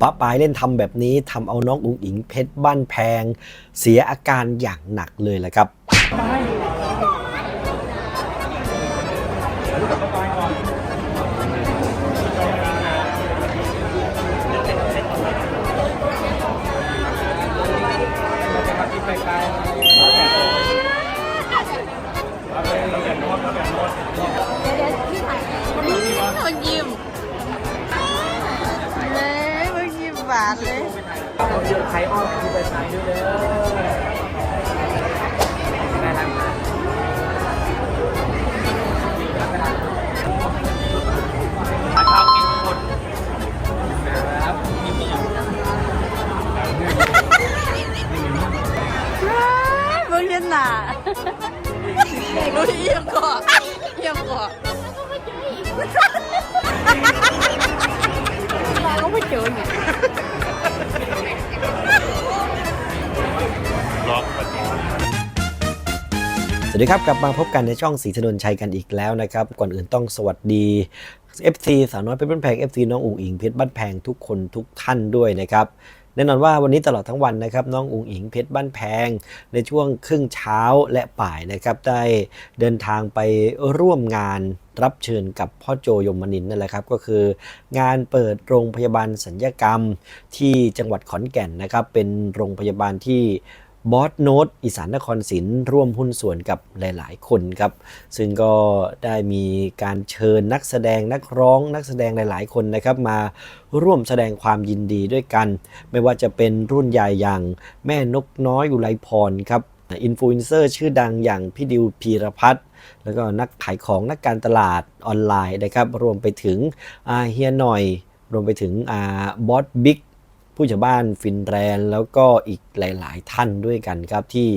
ป้าปายเล่นทำแบบนี้ทำเอาน้องอุ๋งอิงเพชรบ้านแพง เสียอาการอย่างหนักเลยแหละครับ อะใครอ้อมคือไปซ้ด้วยเด้อได้แล้วข้ากินทุกคนครับมีมีอย่างมึงเห็นหนาดูเยี่ยมก่อนเยี่ยมก่อนเราก็ไม่เจอเนี่ย สวัสดีครับ กลับมาพบกันในช่องสีถนนชัยกันอีกแล้วนะครับ ก่อนอื่นต้องสวัสดี FC สาวน้อยเพชรบ้านแพง FC น้องอุ๋งอิงเพชรบ้านแพงทุกคนทุกท่านด้วยนะครับแน่นอนว่าวันนี้ตลอดทั้งวันนะครับน้องอุ๋งอิงเพชรบ้านแพง ในช่วงครึ่งเช้าและบ่ายนะครับได้เดินทางไปร่วมงานรับเชิญกับพ่อโจยมนินนั่นแหละครับก็คือ งานเปิดโรงพยาบาลสัญญกรรมที่จังหวัดขอนแก่นนะครับเป็นโรงพยาบาลที่ บอสโนตอีสานนครศิลป์ร่วมหุ้นส่วนกับหลาย ๆ คนครับ ซึ่งก็ได้มีการเชิญนักแสดงนักร้องนักแสดงหลาย ๆ คนนะครับมาร่วมแสดงความยินดีด้วยกัน ไม่ว่าจะเป็นรุ่นใหญ่อย่างแม่นกน้อยอุไรพรครับอินฟลูเอนเซอร์ชื่อดังอย่างพี่ดิวพีรพัฒน์แล้วก็นักขายของนักการตลาดออนไลน์นะครับ รวมไปถึงอาเฮียหน่อย รวมไปถึงอาบอสบิ๊ก ผู้ใหญ่บ้านฟินแลนด์แล้วก็อีกหลาย ๆ ท่านด้วยกันครับที่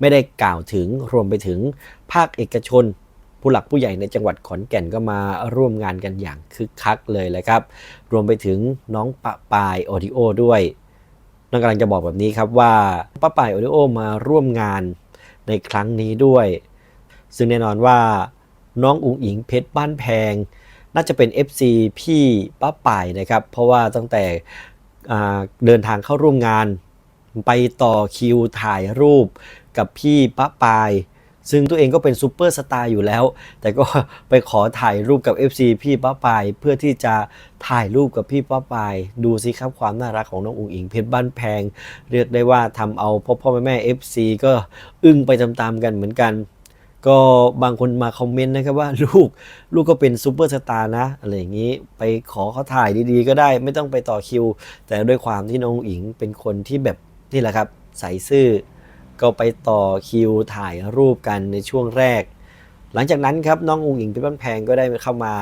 ไม่ได้กล่าวถึงรวมไปถึงภาคเอกชน ผู้หลักผู้ใหญ่ในจังหวัดขอนแก่นก็มาร่วมงานกันอย่างคึกคักเลยแหละครับ รวมไปถึงน้องปะปายออดิโอด้วยน้องกำลังจะบอกแบบนี้ครับว่าป้าปายออดิโอมาร่วมงานในครั้งนี้ด้วย ซึ่งแน่นอนว่าน้องอุ๋งอิงเพชรบ้านแพง น่าจะเป็น FC พี่ป้าป่ายนะครับ เพราะว่าตั้งแต่ เดินทางเข้าร่วมงาน ไปต่อคิวถ่ายรูปกับพี่ป้าปาย ซึ่งตัวเองก็เป็นซูเปอร์สตาร์อยู่แล้ว แต่ก็ไปขอถ่ายรูปกับ FC พี่ป้าปาย เพื่อที่จะถ่ายรูปกับพี่ป้าปาย ดูสิครับความน่ารักของน้องอุ๋งอิงเพชรบ้านแพง เรียกได้ว่าทำเอาพ่อพ่อแม่แม่ FC ก็อึ้งไปตามๆกันเหมือนกัน ก็บางคนมาคอมเมนต์นะครับว่าลูกลูกก็เป็นซูเปอร์สตาร์นะอะไรอย่างนี้ไปขอเขาถ่ายดีๆ ก็ได้ไม่ต้องไปต่อคิว แต่ด้วยความที่น้องอิงเป็นคนที่แบบนี่แหละครับใส่ซื่อ ก็ไปต่อคิวถ่ายรูปกันในช่วงแรก หลังจากนั้นครับน้องอุงอิงเพชรบ้านแพงก็ได้เข้ามา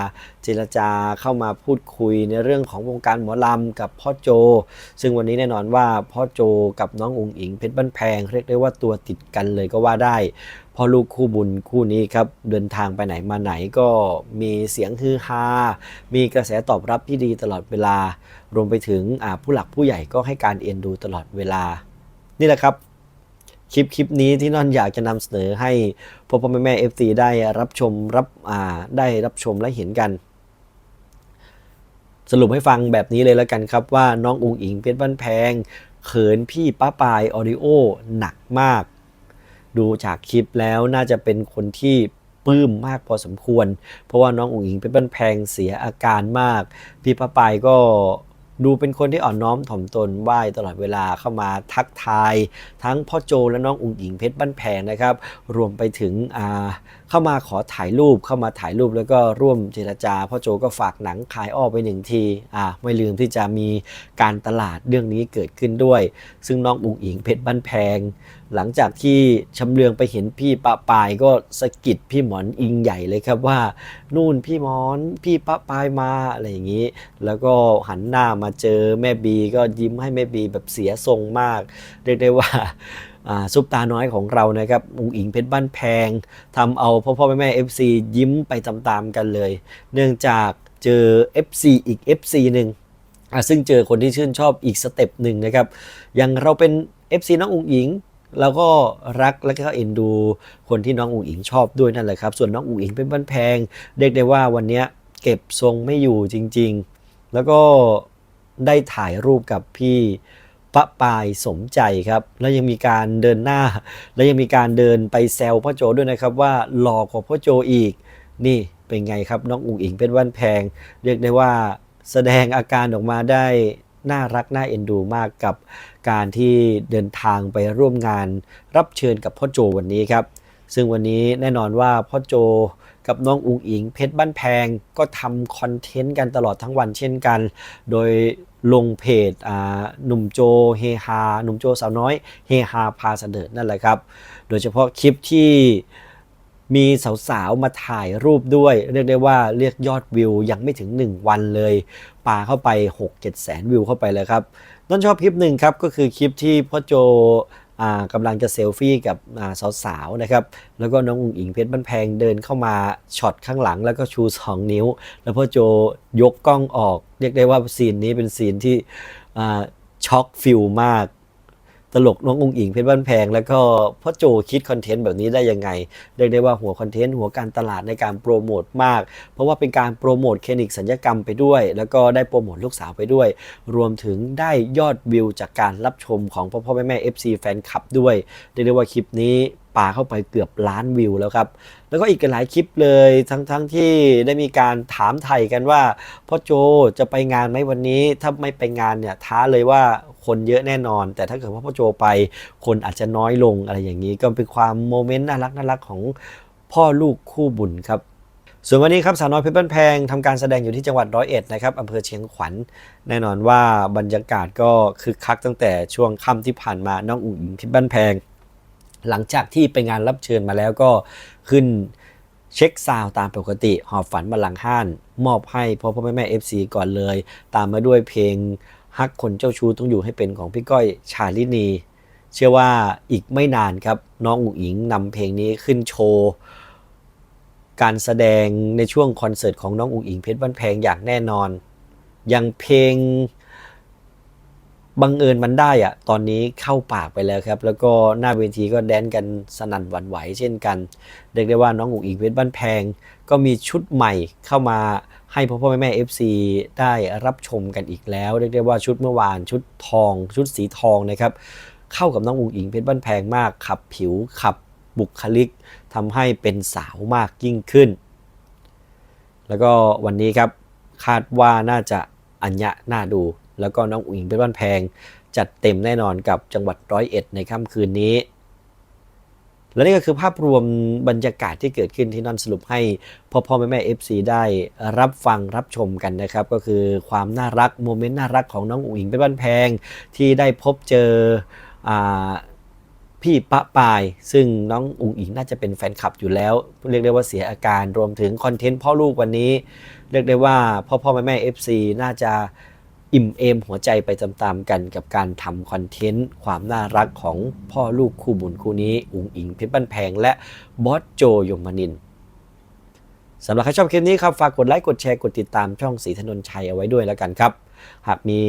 เจรจาเข้ามาพูดคุยในเรื่องของวงการหมอลำกับพ่อโจ ซึ่งวันนี้แน่นอนว่าพ่อโจกับน้องอุงอิงเพชรบ้านแพงเรียกได้ว่าตัวติดกันเลยก็ว่าได้ พ่อลูกคู่บุญคู่นี้ครับเดินทางไปไหนมาไหนก็มีเสียงฮือฮา มีกระแสตอบรับที่ดีตลอดเวลา รวมไปถึงผู้หลักผู้ใหญ่ก็ให้การเอ็นดูตลอดเวลา นี่แหละครับ คลิปคลิปนี้ที่นอนอยากจะนำเสนอให้พ่อพ่อแม่แม่เอฟซีได้รับชมรับได้รับชมและเห็นกัน สรุปให้ฟังแบบนี้เลยแล้วกันครับว่าน้องอุงอิงเพชรบ้านแพง เขินพี่ป้าปายออดิโอหนักมาก ดูจากคลิปแล้วน่าจะเป็นคนที่ปลื้มมากพอสมควร เพราะว่าน้องอุ๋งอิงเป็นบ้านแพงเสียอาการมาก พี่ป้าปายก็ดูเป็นคนที่อ่อนน้อมถ่อมตนไหว้ตลอดเวลาเข้ามาทักทาย ทั้งพ่อโจและน้องอุ๋งอิงเพชรบ้านแพงนะครับ รวมไปถึงอ่าเข้ามาขอถ่ายรูปเข้ามาถ่ายรูปแล้วก็ร่วมเจรจาพ่อโจก็ฝากหนังขายอ้อไปหนึ่งทีอ่าไม่ลืมที่จะมีการตลาดเรื่องนี้เกิดขึ้นด้วย ซึ่งน้องอุ๋งอิงเพชรบ้านแพง หลังจากที่ชำเลืองไปเห็นพี่ปะปายก็สะกิดพี่หมอนอิงใหญ่เลยครับว่า นู่นพี่หมอนพี่ปะปายมาอะไรอย่างนี้ แล้วก็หันหน้ามาเจอแม่บีก็ยิ้มให้แม่บีแบบเสียทรงมาก เรียกได้ว่าซุปตาน้อยของเรานะครับอุงอิงเพชรบ้านแพงทำเอาพ่อพ่อแม่แม่ FC ยิ้มไปตามๆกันเลย เนื่องจากเจอ FC อีก FC หนึ่งซึ่งเจอคนที่ชื่นชอบอีกสเต็ปหนึ่งนะครับอย่างเราเป็น FC น้องอุงอิง เราก็รักและก็เอ็นดูคนที่น้องอุ๋งอิงชอบด้วยนั่นแหละครับ ส่วนน้องอุ๋งอิงเป็นบ้านแพงเรียกได้ว่าวันนี้เก็บทรงไม่อยู่จริง ๆ แล้วก็ได้ถ่ายรูปกับพี่ปะปายสมใจครับ แล้วยังมีการเดินหน้า แล้วยังมีการเดินไปแซวพ่อโจด้วยนะครับว่าหล่อกว่าพ่อโจอีก นี่เป็นไงครับน้องอุ๋งอิงเป็นวันแพง เรียกได้ว่าแสดงอาการออกมาได้ น่ารักน่าเอ็นดูมากกับการที่เดินทางไปร่วมงานรับเชิญกับพ่อโจวันนี้ครับ ซึ่งวันนี้แน่นอนว่าพ่อโจกับน้องอุงอิงเพชรบ้านแพงก็ทำคอนเทนต์กันตลอดทั้งวันเช่นกัน โดยลงเพจอ่าหนุ่มโจเฮฮาหนุ่มโจสาวน้อยเฮฮาพาเสดิร์ดนั่นแหละครับ โดยเฉพาะคลิปที่ มีสาวๆ มาถ่ายรูปด้วย เรียกได้ว่าเรียกยอดวิวยังไม่ถึง 1 วันเลยปาเข้าไป 6-7แสนวิวเข้าไปเลยครับต้นชอบคลิปหนึ่งครับก็คือคลิปที่พ่อโจกำลังจะเซลฟี่กับสาวๆนะครับ แล้วก็น้องอุ๋งอิงเพชรบ้านแพงเดินเข้ามาช็อตข้างหลังแล้วก็ชู 2 นิ้ว แล้วพ่อโจยกกล้องออก เรียกได้ว่าซีนนี้เป็นซีนที่ช็อกฟิลมาก ตลกน้องอุงอิงเพชรบ้านแพง แล้วก็พ่อโจคิดคอนเทนต์แบบนี้ได้ยังไงเรียกได้ว่าหัวคอนเทนต์หัวการตลาดในการโปรโมทมาก เพราะว่าเป็นการโปรโมทคลินิกสัญญกรรมไปด้วย แล้วก็ได้โปรโมทลูกสาวไปด้วย รวมถึงได้ยอดวิวจากการรับชมของพ่อพ่อแม่แม่ FC แฟนคลับด้วยเรียกได้ว่าคลิปนี้ ปาเข้าไปเกือบล้านวิวแล้วครับ แล้วก็อีกหลายคลิปเลยทั้งๆทที่ได้มีการถามไทยกันว่าพ่อโจจะไปงานไหมวันนี้ ถ้าไม่ไปงานเนี่ยท้าเลยว่าคนเยอะแน่นอน แต่ถ้าเกิดว่าพ่อโจไปคนอาจจะน้อยลงอะไรอย่างนี้ ก็เป็นความโมเมนต์น่ารักน่ารักของพ่อลูกคู่บุญครับส่วนวันนี้ครับสาวน้อยเพชรบ้านแพงทำการแสดงอยู่ที่จังหวัดร้อยเอ็ดนะครับอำเภอเชียงขวัญแน่นอนว่าบรรยากาศก็คึกคักตั้งแต่ช่วงค่ำที่ผ่านมาน้องอุ๋งเพชรบ้านแพง หลังจากที่ไปงานรับเชิญมาแล้วก็ขึ้นเช็คซาวตามปกติ หอบฝันมาหลังห้าน มอบให้พ่อพ่อแม่แม่เอฟซีก่อนเลย ตามมาด้วยเพลงฮักคนเจ้าชู้ต้องอยู่ให้เป็นของพี่ก้อยชาลินี เชื่อว่าอีกไม่นานครับ น้องอุ๋งอิงนำเพลงนี้ขึ้นโชว์การแสดงในช่วงคอนเสิร์ตของน้องอุ๋งอิงเพชรบ้านแพงอย่างแน่นอน อย่างเพลง บังเอิญมันได้อะตอนนี้เข้าปากไปแล้วครับ แล้วก็หน้าเวทีก็แดนกันสนั่นหวั่นไหวเช่นกัน เรียกได้ว่าน้องอุ๋งอิงเพชรบ้านแพง ก็มีชุดใหม่เข้ามาให้พ่อพ่อแม่แม่เอฟซีได้รับชมกันอีกแล้ว เรียกได้ว่าชุดเมื่อวานชุดทอง ชุดสีทองนะครับ เข้ากับน้องอุ๋งอิงเพชรบ้านแพงมากขับผิวขับบุคลิกทำให้เป็นสาวมากยิ่งขึ้น แล้วก็วันนี้ครับคาดว่าน่าจะอัญญะน่าดู แล้วก็น้องอุ๋งอิงเป็นบ้านแพง จัดเต็มแน่นอนกับจังหวัดร้อยเอ็ดในค่ำคืนนี้ และนี่ก็คือภาพรวมบรรยากาศที่เกิดขึ้นที่นั่นสรุปให้พ่อพ่อแม่แม่เอฟซีได้รับฟังรับชมกันนะครับ ก็คือความน่ารักโมเมนต์น่ารักของน้องอุ๋งอิงเป็นบ้านแพงที่ได้พบเจอพี่ปะปาย ซึ่งน้องอุ๋งอิงน่าจะเป็นแฟนคลับอยู่แล้ว เรียกได้ว่าเสียอาการรวมถึงคอนเทนต์พ่อลูกวันนี้ เรียกได้ว่าพ่อพ่อแม่แม่ FC น่าจะ อิ่มเอมหัวใจไปตามๆกันกับการทำคอนเทนต์ ความน่ารักของพ่อลูกคู่บุญคู่นี้ อุ๋งอิงเพชรบ้านแพง และบอสโจยมนินสำหรับใครชอบคลิปนี้ครับ ฝากกดไลค์ กดแชร์ กดติดตามช่องสีถนนชัยเอาไว้ด้วยแล้วกันครับ หากมี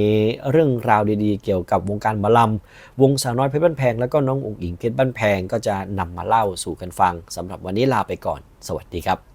เรื่องราวดีๆ เกี่ยวกับวงการหมอลำวงสาวน้อยเพชรบ้านแพง แล้วก็น้องอุ๋งอิงเพชรบ้านแพงก็จะนำมาเล่าสู่กันฟังสำหรับวันนี้ลาไปก่อน สวัสดีครับ